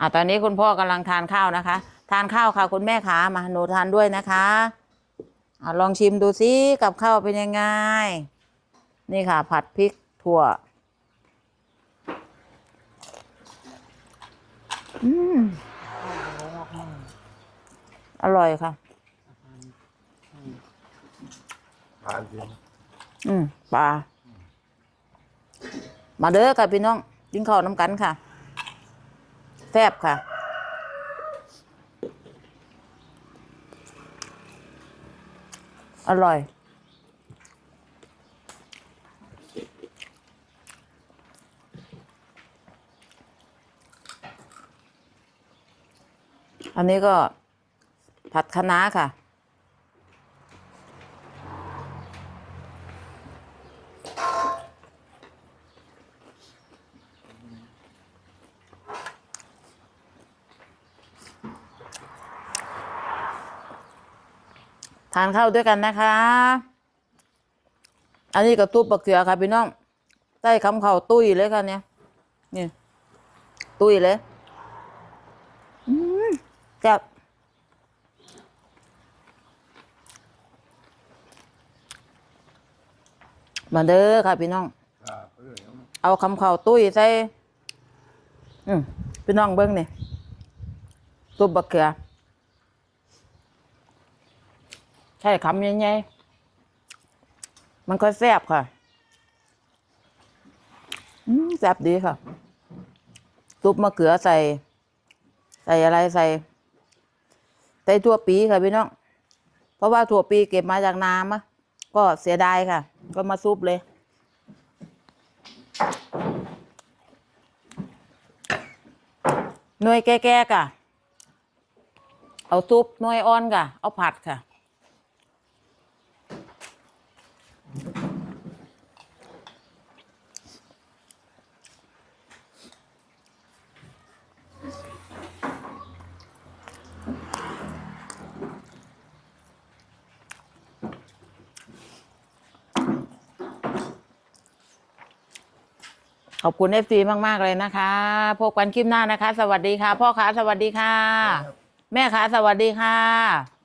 อะตอนนี้คุณพ่อกำลังทานข้าวนะคะ ทานข้าวค่ะคุณแม่ขามาหนูทานด้วยนะคะอะลองชิมดูซิกับข้าวเป็นยังไง นี่ค่ะ ผัดพริกถั่ว อืมอร่อยค่ะทานจริงอืมปลา มาเด้อค่ะพี่น้องกินข้าวน้ำกันค่ะ แซ่บค่ะ อร่อยอันนี้ก็ผัดคะน้าค่ะ ทานข้าวด้วยกันนะคะ อันนี้ก็ตุบปลาเขือค่ะพี่น้องใต้คำเข่าตุ้ยเลยค่ะเนี่ยนี่ตุ้ยเลยอืมแซ่บมาเด้อค่ะพี่น้อง เอาคำเข่าตุ้ยใส่พี่น้องเบิ้งนี่ตุบปลาเขือ ใช่คำใหญ่ๆมันก็แซ่บค่ะอืแซ่บดีค่ะซุปมะเขือใส่ ใส่อะไรใส่ ใส่ถั่วปีค่ะพี่น้อง เพราะว่าถั่วปีเก็บมาจากน้ำอะก็เสียดายค่ะ ก็มาซุปเลย หน่วยแก่ๆก่ะ เอาซุปหน่วยอ่อนก่ะ เอาผัดค่ะ ขอบคุณเอฟซีมาก ๆ เลยนะคะ พบกันคลิปหน้านะคะ สวัสดีค่ะ พ่อขาสวัสดีค่ะ แม่ขาสวัสดีค่ะ